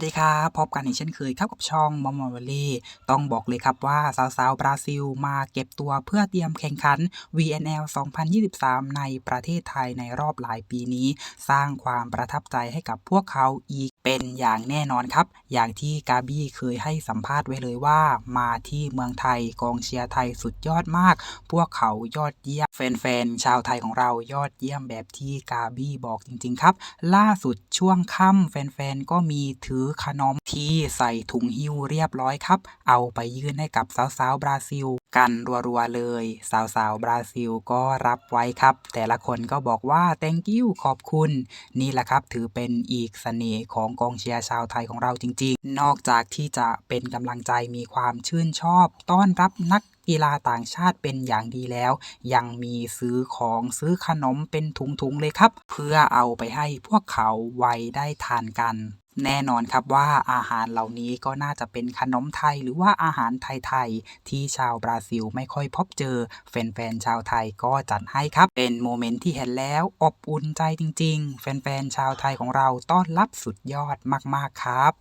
สวัสดีครับพบกันอีกเช่นเคยครับกับช่องมอมอวลีต้องบอกเลยครับว่าสาวๆบราซิลมาเก็บตัวเพื่อเตรียมแข่งขัน VNL 2023 ในประเทศไทยในรอบหลายปีนี้ สร้างความประทับใจให้กับพวกเขาอีกเป็นอย่างแน่นอนครับ อย่างที่กาบี้เคยให้สัมภาษณ์ไว้เลยว่า มาที่เมืองไทยกองเชียร์ไทยสุดยอดมาก พวกเขายอดเยี่ยม แฟนๆชาวไทยของเรายอดเยี่ยมแบบที่กาบี้บอกจริง ๆ ครับ ล่าสุดช่วงค่ำแฟนๆก็มีถือขนมที่ใส่ถุงหิ้วเรียบร้อยครับ เอาไปยื่นให้กับสาวๆบราซิล กันรัวๆเลย สาวๆบราซิลก็รับไว้ครับ แต่ละคนก็บอกว่า thank you ขอบคุณ นี่แหละครับถือเป็นอีกเสน่ห์ของกองเชียร์ชาวไทยของเราจริง ๆ นอกจากที่จะเป็นกำลังใจมีความชื่นชอบ ต้อนรับนักกีฬาต่างชาติเป็นอย่างดีแล้ว ยังมีซื้อของซื้อขนมเป็นถุงๆเลยครับ เพื่อเอาไปให้พวกเขาไว้ได้ทานกัน แน่นอนครับว่าอาหารเหล่านี้ก็น่าจะเป็นขนมไทยหรือว่าอาหารไทยๆที่ชาวบราซิลไม่ค่อยพบเจอ แฟนๆชาวไทยก็จัดให้ครับ เป็นโมเมนต์ที่เห็นแล้วอบอุ่นใจจริง ๆ แฟนๆชาวไทยของเราต้อนรับสุดยอดมากๆครับ